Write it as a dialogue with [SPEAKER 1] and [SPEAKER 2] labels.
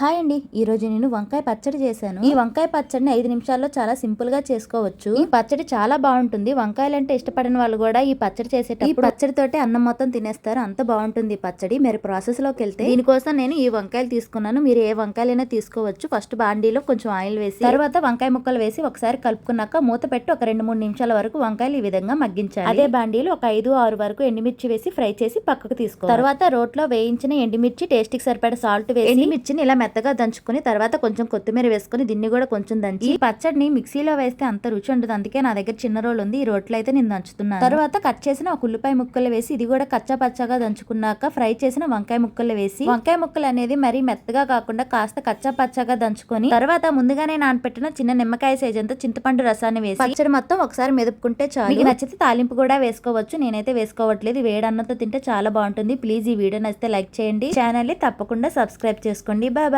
[SPEAKER 1] Hi అండి. ఈ రోజు నేను వంకాయ పచ్చడి చేశాను. ఈ వంకాయ పచ్చడిని ఐదు నిమిషాల్లో చాలా సింపుల్గా చేసుకోవచ్చు. ఈ పచ్చడి చాలా బాగుంటుంది. వంకాయలు అంటే ఇష్టపడిన వాళ్ళు కూడా ఈ పచ్చడి చేసేటప్పుడు ఈ పచ్చడితోటి అన్నం మొత్తం తినేస్తారు. అంత బాగుంటుంది ఈ పచ్చడి. మీరు ప్రాసెస్లోకి వెళ్తే దీనికోసం నేను ఈ వంకాయలు తీసుకున్నాను. మీరు ఏ వంకాయలైనా తీసుకోవచ్చు. ఫస్ట్ బాండీలో కొంచెం ఆయిల్ వేసి తర్వాత వంకాయ ముక్కలు వేసి ఒకసారి కలుపుకున్నాక మూత పెట్టి ఒక రెండు మూడు నిమిషాల వరకు వంకాయలు ఈ విధంగా మగ్గించాలి. అదే బాండీలో ఒక ఐదు ఆరు వరకు ఎండుమిర్చి వేసి ఫ్రై చేసి పక్కకు తీసుకోవాలి. తర్వాత రోట్లో వేయించిన ఎండుమిర్చి టేస్ట్కి సరిపడా సాల్ట్ వేసి ఎండుమిర్చిని ఇలా మెత్తగా దంచుకుని తర్వాత కొంచెం కొత్తిమీర వేసుకుని దీన్ని కూడా కొంచెం దంచి ఈ పచ్చడిని మిక్సీలో వేస్తే అంత రుచి ఉండదు. అందుకే నా దగ్గర చిన్న రోల్ ఉంది. ఈ రోట్లో అయితే నేను దంచుతున్నాను. తర్వాత కట్ చేసిన ఒక ఉల్లిపాయ ముక్కలు వేసి ఇది కూడా కచ్చా పచ్చగా దంచుకున్నాక ఫ్రై చేసిన వంకాయ ముక్కలు వేసి వంకాయ ముక్కలు అనేది మరీ మెత్తగా కాకుండా కాస్త కచ్చా పచ్చగా దంచుకొని తర్వాత ముందుగానే నానపెట్టిన చిన్న నిమ్మకాయ సైజ్ అంతా చింతపండు రసాన్ని వేసి పచ్చడి మొత్తం ఒకసారి మెదుపుకుంటే చాలు. మీకు నచ్చితే తాలింపు కూడా వేసుకోవచ్చు. నేనైతే వేసుకోవట్లేదు. వేడి అన్నంతో తింటే చాలా బాగుంటుంది. ప్లీజ్ ఈ వీడియో నచ్చితే లైక్ చేయండి. ఛానల్ని తప్పకుండా సబ్స్క్రైబ్ చేసుకోండి. Bye bye.